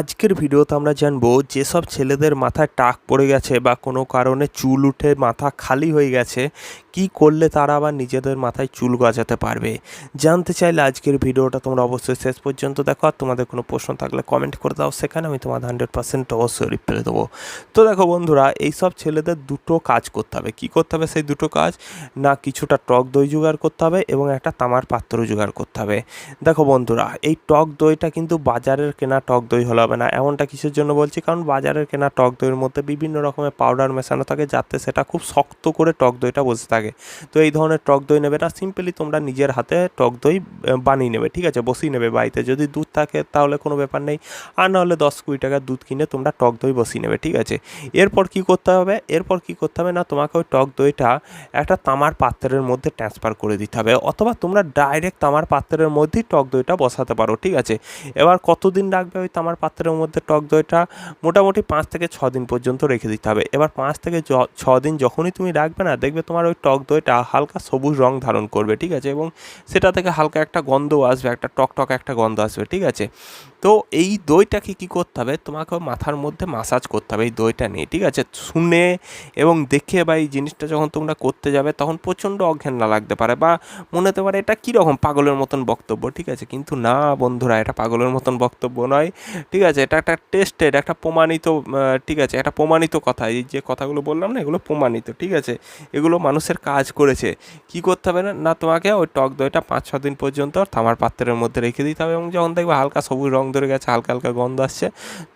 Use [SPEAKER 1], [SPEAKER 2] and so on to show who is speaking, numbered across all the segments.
[SPEAKER 1] আজকের ভিডিওতে আমরা জানব যেসব ছেলেদের মাথায় টাক পড়ে গেছে বা কোনো কারণে চুল উঠে মাথা খালি হয়ে গেছে, কি করলে তারা আবার নিজেদের মাথায় চুল গজাতে পারবে? জানতে চাইলে আজকের ভিডিওটা তোমরা অবশ্যই শেষ পর্যন্ত দেখো। আর তোমাদের কোনো প্রশ্ন থাকলে কমেন্ট করে দাও, সেখানে আমি তোমাদের হান্ড্রেড পার্সেন্ট অবশ্যই রিপ্লাই দেবো। তো দেখো বন্ধুরা, এইসব ছেলেদের দুটো কাজ করতে হবে। কি করতে হবে সেই দুটো কাজ? না, কিছুটা টক দই জোগাড় করতে হবে এবং একটা তামার পাত্র জোগাড় করতে হবে। দেখো বন্ধুরা, এই টক দইটা কিন্তু বাজারের কেনা টক দই হলে হবে না। এমনটা কিসের জন্য বলছি? কারণ বাজারের কেনা টক দইয়ের মধ্যে বিভিন্ন রকমের পাউডার মেশানো থাকে যাতে সেটা খুব শক্ত করে টক দইটা বসে থাকে। তো এই ধরনের টক দই নেবে না সিম্পলি তোমরা নিজের হাতে টক দই বানিয়ে নেবে, ঠিক আছে? বসিয়ে নেবে বাড়িতে। যদি দুধ থাকে তাহলে কোনো ব্যাপার নেই। আর নাহলে দশ কুড়ি টাকার দুধ কিনে তোমরা টক দই বসিয়ে নেবে, ঠিক আছে? এরপর কি করতে হবে? এরপর কি করতে হবে না? তোমাকে ওই টক দইটা একটা তামার পাত্রের মধ্যে ট্রান্সফার করে দিতে হবে। অথবা তোমরা ডাইরেক্ট তামার পাত্রের মধ্যেই টক দইটা বসাতে পারো, ঠিক আছে? এবার কতদিন রাখবে ওই তামার পাত্রের মধ্যে টক দইটা মোটামুটি পাঁচ থেকে ছ দিন পর্যন্ত রেখে দিতে হবে। এবার পাঁচ থেকে ছ দিন যখনই তুমি রাখবে না, দেখবে তোমার ওই টক দইটা হালকা সবুজ রং ধারণ করবে, ঠিক আছে? এবং সেটা থেকে হালকা একটা গন্ধ আসবে, একটা টক টক একটা গন্ধ আসবে, ঠিক আছে? তো এই দইটাকে কী করতে হবে? তোমাকে মাথার মধ্যে মাসাজ করতে হবে এই দইটা নিয়ে, ঠিক আছে? শুনে এবং দেখে বা এই জিনিসটা যখন তোমরা করতে যাবে, তখন প্রচণ্ড অঘেন্না লাগতে পারে বা মনে হতে পারে এটা কীরকম পাগলের মতন বক্তব্য, ঠিক আছে? কিন্তু না বন্ধুরা, এটা পাগলের মতন বক্তব্য নয়। ঠিক আছে, এটা একটা টেস্টেড একটা প্রমাণিত ঠিক আছে, একটা প্রমাণিত কথা। এই যে কথাগুলো বললাম না, এগুলো প্রমাণিত, ঠিক আছে? এগুলো মানুষের কাজ করেছে। কি করতে হবে না তোমাকে ওই টক দইটা পাঁচ ছ দিন পর্যন্ত থামার পাত্রের মধ্যে রেখে দিতে হবে এবং যখন দেখবে হালকা সবুজ রং ধরে গেছে, হালকা হালকা গন্ধ আসছে,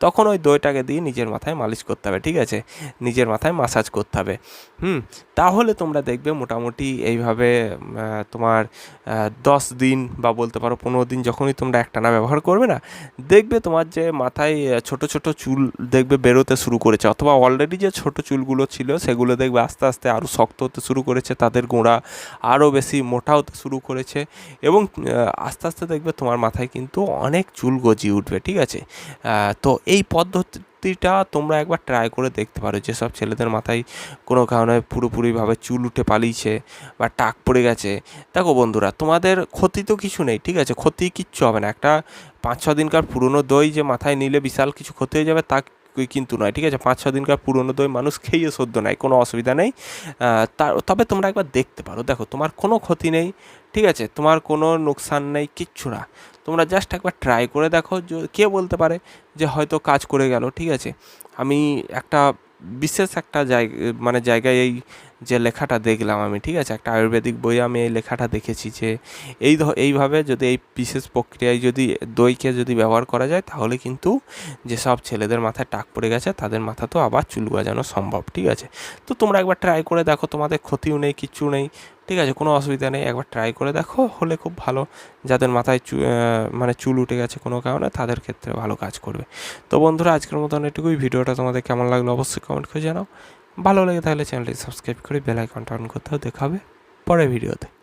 [SPEAKER 1] তখন ওই দইটাকে দিয়ে নিজের মাথায় মালিশ করতে হবে, ঠিক আছে? নিজের মাথায় মাসাজ করতে হবে। হুম, তাহলে তোমরা দেখবে মোটামুটি এইভাবে তোমার দশ দিন বা বলতে পারো পনেরো দিন যখনই তোমরা একটানা ব্যবহার করবে না, দেখবে তোমার যে মাথায় ছোট ছোট চুল দেখবে বেরোতে শুরু করেছে, অথবা অলরেডি যে ছোট চুলগুলো ছিল সেগুলো দেখবে আস্তে আস্তে আরও শক্ত হতে শুরু করেছে, তাদের গোঁড়া আরও বেশি মোটা হতে শুরু করেছে এবং আস্তে আস্তে দেখবে তোমার মাথায় কিন্তু অনেক চুল গজিয়ে উঠবে, ঠিক আছে? তো এই পদ্ধতিটা তোমরা একবার ট্রাই করে দেখতে পারো যেসব ছেলেদের মাথায় কোনো কারণে পুরোপুরিভাবে চুল উঠে পালিয়েছে বা টাক পড়ে গেছে। দেখো বন্ধুরা, তোমাদের ক্ষতি তো কিছু নেই, ঠিক আছে? ক্ষতি কিচ্ছু হবে না। একটা পাঁচ ছ দিনকার পুরনো দই যে মাথায় নিলে বিশাল কিছু ক্ষতি হয়ে যাবে তা কিন্তু নয়, ঠিক আছে? পাঁচ ছ দিনকার পুরনো দই মানুষ খেয়ে সদ্য নেয় কোনো অসুবিধা নেই। তার, তবে তোমরা একবার দেখতে পারো। দেখো, তোমার কোনো ক্ষতি নেই, ঠিক আছে? তোমার কোনো নোকসান নেই, কিচ্ছু না। তোমরা জাস্ট একবার ট্রাই করে দেখো কে বলতে পারে যে হয়তো কাজ করে গেল, ঠিক আছে? আমি একটা বিশেষ একটা জায়গা মানে জায়গায় এই যে লেখাটা দেখলাম আমি, ঠিক আছে? একটা আয়ুর্বেদিক বইয়ে আমি এই লেখাটা দেখেছি যে এই এইভাবে যদি এই বিশেষ প্রক্রিয়ায় যদি দইকে যদি ব্যবহার করা যায়, তাহলে কিন্তু যেসব ছেলেদের মাথায় টাক পড়ে গেছে, তাদের মাথা তো আবার চুল গজানো সম্ভব, ঠিক আছে? তো তোমরা একবার ট্রাই করে দেখো, তোমাদের ক্ষতিও নেই, কিচ্ছু নেই। ঠিক আছে, কোনো অসুবিধা নেই। একবার ট্রাই করে দেখো, হলে খুব ভালো। যাদের মাথায় চু- মানে চুল উঠে গেছে কোনো কারণে, তাদের ক্ষেত্রে ভালো কাজ করবে। তো বন্ধুরা, আজকের মতন এটুকুই। ভিডিওটা তোমাদের কেমন লাগল অবশ্যই কমেন্ট করে জানাও। ভালো লাগে তাহলে চ্যানেলটি সাবস্ক্রাইব করে বেল আইকনটা অন করতে হবে দেখা হবে পরের ভিডিওতে